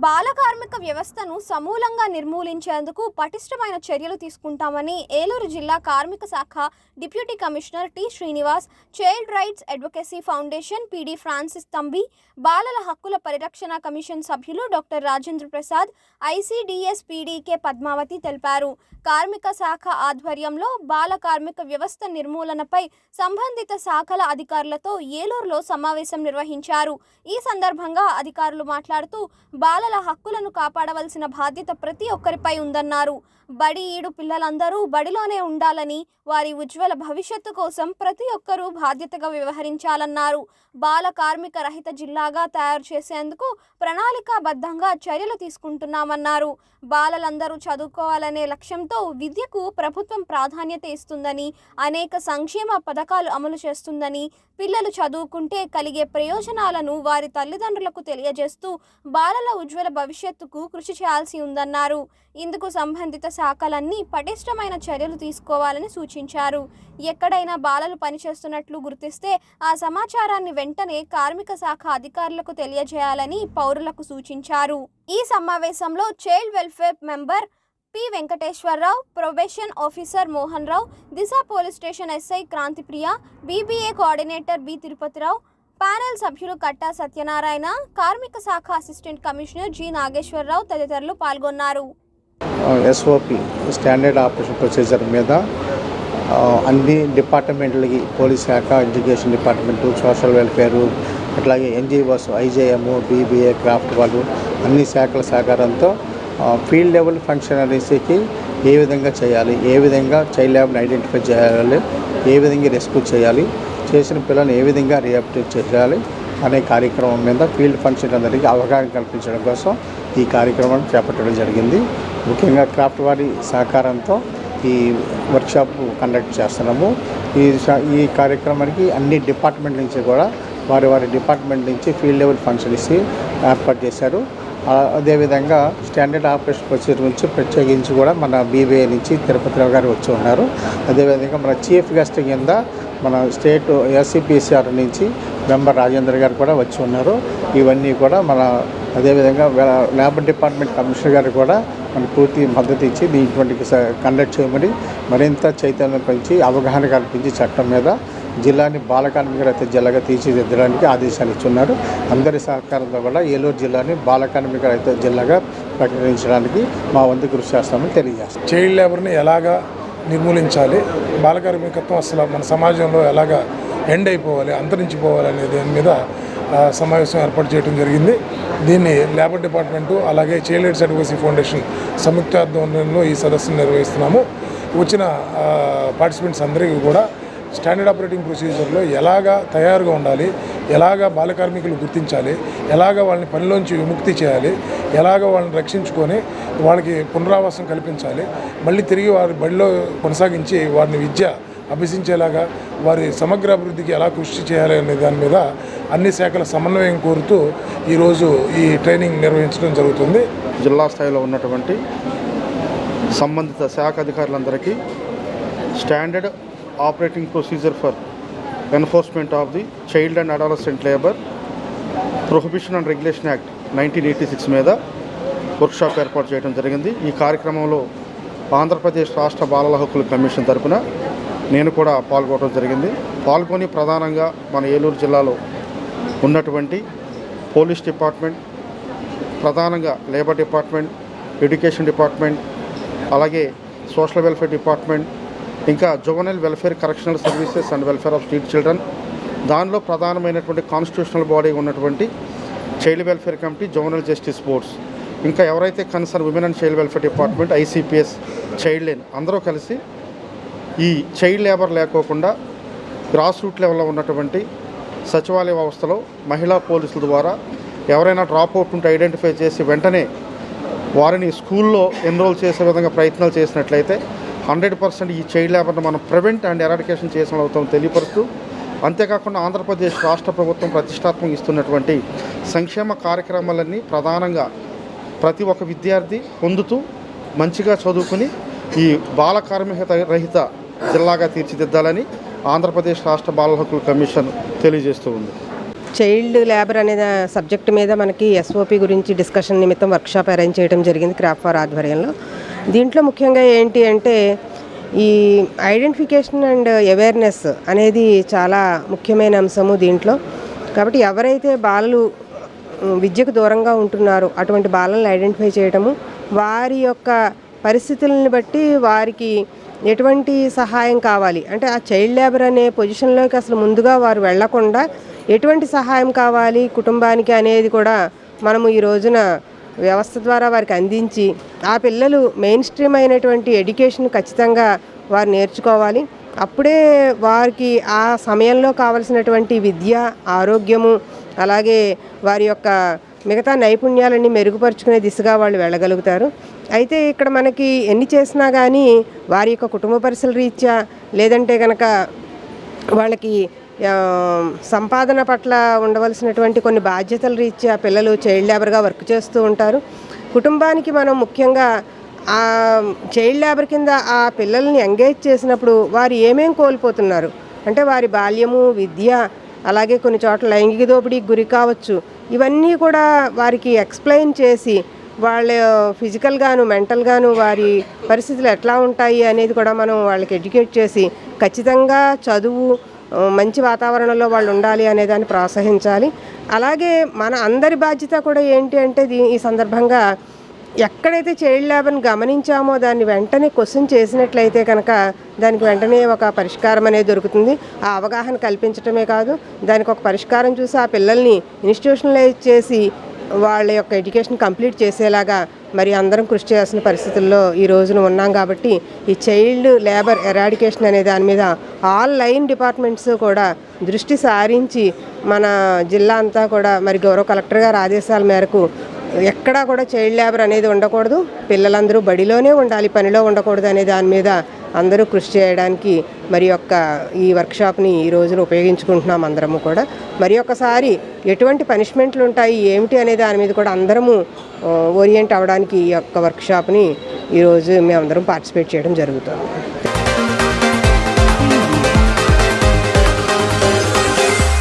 బాల కార్మిక వ్యవస్థను సమూలంగా నిర్మూలించేందుకు పటిష్టమైన చర్యలు తీసుకుంటామని ఏలూరు జిల్లా కార్మిక శాఖ deputy commissioner T Srinivas child rights advocacy foundation PD Francis Thambi బాలల హక్కుల పరిరక్షణ కమిషన్ సభ్యులు doctor Rajendra Prasad ICDS PDK Padmavathi తెలిపారు. కార్మిక శాఖ ఆధ్వర్యంలో బాల కార్మిక వ్యవస్థ నిర్మూలనపై సంబంధిత శాఖల అధికారులతో ఏలూరులో సమావేశం నిర్వహించారు. ఈ సందర్భంగా అధికారులు మాట్లాడుతూ బాలల హక్కులను కాపాడవలసిన బాధ్యత ప్రతి ఒక్కరిపై ఉందన్నారు. బడి ఈడు పిల్లలందరూ బడిలోనే ఉండాలని వారి ఉజ్వల భవిష్యత్తు కోసం ప్రతి ఒక్కరూ బాధ్యతగా వ్యవహరించాలన్నారు. బాల కార్మిక రహిత జిల్లాగా తయారు చేసేందుకు ప్రణాళికాబద్ధంగా చర్యలు తీసుకుంటున్నామన్నారు. బాలలందరూ చదువుకోవాలనే లక్ష్యంతో విద్యకు ప్రభుత్వం ప్రాధాన్యత ఇస్తుందని అనేక సంక్షేమ పథకాలు అమలు చేస్తుందని పిల్లలు చదువుకుంటే కలిగే ప్రయోజనాలను వారి తల్లిదండ్రులకు తెలియజేస్తూ బాలల ఉజ్వల భవిష్యత్తుకు కృషి చేయాల్సి ఉందన్నారు. ఇందుకు సంబంధిత శాఖలన్నీ పటిష్టమైన చర్యలు తీసుకోవాలని సూచించారు. ఎక్కడైనా బాలలు పనిచేస్తున్నట్లు గుర్తిస్తే ఆ సమాచారాన్ని వెంటనే కార్మిక శాఖ అధికారులకు తెలియజేయాలని పౌరులకు సూచించారు. ఈ సమావేశంలో child welfare member P. Venkateswararao probation officer Mohan Rao Disha police station SI Krantipriya BBA coordinator B. Tirupatirao panel సభ్యులు కట్టా సత్యనారాయణ కార్మిక శాఖ అసిస్టెంట్ కమిషనర్ జి. నాగేశ్వరరావు తదితరులు పాల్గొన్నారు. ఎస్ఓపి స్టాండర్డ్ ఆపరేషన్ ప్రొసీజర్ మీద అన్ని డిపార్ట్మెంట్లకి పోలీస్ శాఖ ఎడ్యుకేషన్ డిపార్ట్మెంటు సోషల్ వెల్ఫేరు అట్లాగే ఎన్జిఓస్ ఐజేఎం బీబీఏ క్రాఫ్ట్ వాళ్ళు అన్ని శాఖల సహకారంతో ఫీల్డ్ లెవెల్ ఫంక్షనరీస్కి ఏ విధంగా చేయాలి ఏ విధంగా చైల్డ్ ల్యాబ్ని ఐడెంటిఫై చేయాలి ఏ విధంగా రెస్క్యూ చేయాలి చేసిన పిల్లల్ని ఏ విధంగా రియాప్టేట్ చేయాలి అనే కార్యక్రమం మీద ఫీల్డ్ ఫంక్షన్ అందరికీ అవగాహన కల్పించడం కోసం ఈ కార్యక్రమం చేపట్టడం జరిగింది. ముఖ్యంగా క్రాఫ్ట్ వారి సహకారంతో ఈ వర్క్షాప్ కండక్ట్ చేస్తున్నాము. ఈ ఈ కార్యక్రమానికి అన్ని డిపార్ట్మెంట్ నుంచి కూడా వారి వారి డిపార్ట్మెంట్ నుంచి ఫీల్డ్ లెవెల్ ఫంక్షన్స్ ఏర్పాటు చేశారు. అదేవిధంగా స్టాండర్డ్ ఆపరేషన్ ప్రొసీజర్ నుంచి ప్రత్యేకించి కూడా మన బీబీఐ నుంచి తిరుపతిరావు గారు వచ్చి ఉన్నారు. అదేవిధంగా మన చీఫ్ గెస్ట్ కింద మన స్టేట్ ఎస్సీపీసీఆర్ నుంచి మెంబర్ రాజేంద్ర గారు కూడా వచ్చి ఉన్నారు. ఇవన్నీ కూడా మన అదేవిధంగా లేబర్ డిపార్ట్మెంట్ కమిషనర్ గారు కూడా మన పూర్తి మద్దతు ఇచ్చి దీంట్లోకి కండక్ట్ చేయమని మరింత చైతన్యం పెంచి అవగాహన కల్పించి చట్టం మీద జిల్లాని బాలకార్మిక రహిత జిల్లాగా తీర్చిదిద్దడానికి ఆదేశాలు ఇచ్చున్నారు. అందరి సహకారంతో కూడా ఏలూరు జిల్లాని బాలకార్మిక రహిత జిల్లాగా ప్రకటించడానికి మా వంతు కృషి చేస్తామని తెలియజేస్తాం. చైల్డ్ లేబర్ని ఎలాగా నిర్మూలించాలి? బాలకార్మికత్వం అసలు మన సమాజంలో ఎలాగా ఎండ్ అయిపోవాలి అంతరించిపోవాలి అనే దాని మీద సమావేశం ఏర్పాటు చేయడం జరిగింది. దీన్ని లేబర్ డిపార్ట్మెంటు అలాగే చైల్డ్ రైట్స్ ఫౌండేషన్ సంయుక్త ఆధ్వర్యంలో ఈ సదస్సును నిర్వహిస్తున్నాము. వచ్చిన పార్టిసిపెంట్స్ అందరికీ కూడా స్టాండర్డ్ ఆపరేటింగ్ ప్రొసీజర్లో ఎలాగా తయారుగా ఉండాలి ఎలాగా బాల కార్మికులు గుర్తించాలి ఎలాగ వాళ్ళని పనిలోంచి విముక్తి చేయాలి ఎలాగ వాళ్ళని రక్షించుకొని వాళ్ళకి పునరావాసం కల్పించాలి మళ్ళీ తిరిగి వారి బడిలో కొనసాగించి వారిని విద్య అభ్యసించేలాగా వారి సమగ్ర అభివృద్ధికి ఎలా కృషి చేయాలి అనే దాని మీద అన్ని శాఖల సమన్వయం కోరుతూ ఈరోజు ఈ ట్రైనింగ్ నిర్వహించడం జరుగుతుంది. జిల్లా స్థాయిలో ఉన్నటువంటి సంబంధిత శాఖ అధికారులందరికీ standard operating procedure for enforcement of the child and adolescent labour prohibition and regulation act nineteen eighty six మీద వర్క్షాప్ ఏర్పాటు చేయడం జరిగింది. ఈ కార్యక్రమంలో ఆంధ్రప్రదేశ్ రాష్ట్ర బాలల హక్కుల కమిషన్ తరపున నేను కూడా పాల్గొనడం జరిగింది. పాల్గొని ప్రధానంగా మన ఏలూరు జిల్లాలో ఉన్నటువంటి పోలీస్ డిపార్ట్మెంట్ ప్రధానంగా లేబర్ డిపార్ట్మెంట్ ఎడ్యుకేషన్ డిపార్ట్మెంట్ అలాగే సోషల్ వెల్ఫేర్ డిపార్ట్మెంట్ ఇంకా juvenile welfare correctional services and welfare of street children. దానిలో ప్రధానమైనటువంటి కాన్స్టిట్యూషనల్ బాడీ ఉన్నటువంటి child welfare committee juvenile justice boards. ఇంకా ఎవరైతే concern women and child welfare department ICPS child line అందరూ కలిసి ఈ చైల్డ్ లేబర్ లేకోకుండా గ్రాస్ రూట్ లెవెల్లో ఉన్నటువంటి సచివాలయ వ్యవస్థలో మహిళా పోలీసుల ద్వారా ఎవరైనా డ్రాప్ అవుట్ ఉంటే ఐడెంటిఫై చేసి వెంటనే వారిని స్కూల్లో ఎన్రోల్ చేసే విధంగా ప్రయత్నాలు చేసినట్లయితే హండ్రెడ్ పర్సెంట్ ఈ చైల్డ్ లేబర్ని మనం ప్రివెంట్ అండ్ ఎరాడికేషన్ చేసిన అవుతాం తెలియపరుస్తూ అంతేకాకుండా ఆంధ్రప్రదేశ్ రాష్ట్ర ప్రభుత్వం ప్రతిష్టాత్మక ఇస్తున్నటువంటి సంక్షేమ కార్యక్రమాలన్నీ ప్రధానంగా ప్రతి ఒక్క విద్యార్థి పొందుతూ మంచిగా చదువుకుని ఈ బాల కార్మిక రహిత జిల్లాగా తీర్చిదిద్దాలని ఆంధ్రప్రదేశ్ రాష్ట్ర బాల హక్కుల కమిషన్ తెలియజేస్తూ ఉంది. చైల్డ్ లేబర్ అనే సబ్జెక్ట్ మీద మనకి ఎస్ఓపి గురించి డిస్కషన్ నిమిత్తం వర్క్షాప్ అరేంజ్ చేయడం జరిగింది క్రాప్ ఫార్ ఆధ్వర్యంలో. దీంట్లో ముఖ్యంగా ఏంటి అంటే ఈ ఐడెంటిఫికేషన్ అండ్ అవేర్నెస్ అనేది చాలా ముఖ్యమైన అంశము దీంట్లో. కాబట్టి ఎవరైతే బాలలు విద్యకు దూరంగా ఉంటున్నారో అటువంటి బాలలను ఐడెంటిఫై చేయడము వారి యొక్క పరిస్థితులను బట్టి వారికి ఎటువంటి సహాయం కావాలి? అంటే ఆ చైల్డ్ లేబర్ అనే పొజిషన్లోకి అసలు ముందుగా వారు వెళ్ళకుండా ఎటువంటి సహాయం కావాలి? కుటుంబానికి అనేది కూడా మనము ఈ రోజున వ్యవస్థ ద్వారా వారికి అందించి ఆ పిల్లలు మెయిన్ స్ట్రీమ్ అయినటువంటి ఎడ్యుకేషన్ ఖచ్చితంగా వారు నేర్చుకోవాలి. అప్పుడే వారికి ఆ సమయంలో కావలసినటువంటి విద్య ఆరోగ్యము అలాగే వారి యొక్క మిగతా నైపుణ్యాలన్నీ మెరుగుపరుచుకునే దిశగా వాళ్ళు వెళ్ళగలుగుతారు. అయితే ఇక్కడ మనకి ఎన్ని చేసినా కానీ వారి యొక్క కుటుంబ పరిస్థితుల రీత్యా లేదంటే కనుక వాళ్ళకి సంపాదన పట్ల ఉండవలసినటువంటి కొన్ని బాధ్యతల రీత్యా పిల్లలు చైల్డ్ లేబర్గా వర్క్ చేస్తూ ఉంటారు. కుటుంబానికి మనం ముఖ్యంగా ఆ చైల్డ్ లేబర్ కింద ఆ పిల్లల్ని ఎంగేజ్ చేసినప్పుడు వారు ఏమేం కోల్పోతున్నారు? అంటే వారి బాల్యము విద్య అలాగే కొన్ని చోట్ల లైంగిక దోపిడీకి గురి కావచ్చు. ఇవన్నీ కూడా వారికి ఎక్స్ప్లెయిన్ చేసి వాళ్ళ ఫిజికల్గాను మెంటల్గాను వారి పరిస్థితులు ఎట్లా ఉంటాయి అనేది కూడా మనం వాళ్ళకి ఎడ్యుకేట్ చేసి ఖచ్చితంగా చదువు మంచి వాతావరణంలో వాళ్ళు ఉండాలి అనే దాన్ని ప్రోత్సహించాలి. అలాగే మన అందరి బాధ్యత కూడా ఏంటి అంటే దీ ఈ సందర్భంగా ఎక్కడైతే చైల్డ్ లేబర్ని గమనించామో దాన్ని వెంటనే క్వశ్చన్ చేసినట్లయితే కనుక దానికి వెంటనే ఒక పరిష్కారం అనేది దొరుకుతుంది. ఆ అవగాహన కల్పించడమే కాదు దానికి ఒక పరిష్కారం చూసి ఆ పిల్లల్ని ఇన్స్టిట్యూషనలైజ్ చేసి వాళ్ళ యొక్క ఎడ్యుకేషన్ కంప్లీట్ చేసేలాగా మరి అందరం కృషి చేయాల్సిన పరిస్థితుల్లో ఈ రోజున ఉన్నాం కాబట్టి ఈ చైల్డ్ లేబర్ ఎరాడికేషన్ అనే దాని మీద ఆల్ లైన్ డిపార్ట్మెంట్స్ కూడా దృష్టి సారించి మన జిల్లా అంతా కూడా మరి గౌరవ కలెక్టర్ గారి ఆదేశాల మేరకు ఎక్కడా కూడా చైల్డ్ లేబర్ అనేది ఉండకూడదు. పిల్లలందరూ బడిలోనే ఉండాలి పనిలో ఉండకూడదు అనే దాని మీద అందరూ కృషి చేయడానికి మరి యొక్క ఈ వర్క్షాప్ని ఈ రోజున ఉపయోగించుకుంటున్నాం అందరము కూడా. మరి ఒక్కసారి ఎటువంటి పనిష్మెంట్లు ఉంటాయి ఏమిటి అనే దాని మీద కూడా అందరము ఓరియంట్ అవ్వడానికి ఈ యొక్క వర్క్షాప్ని ఈరోజు మేమందరం పార్టిసిపేట్ చేయడం జరుగుతుంది.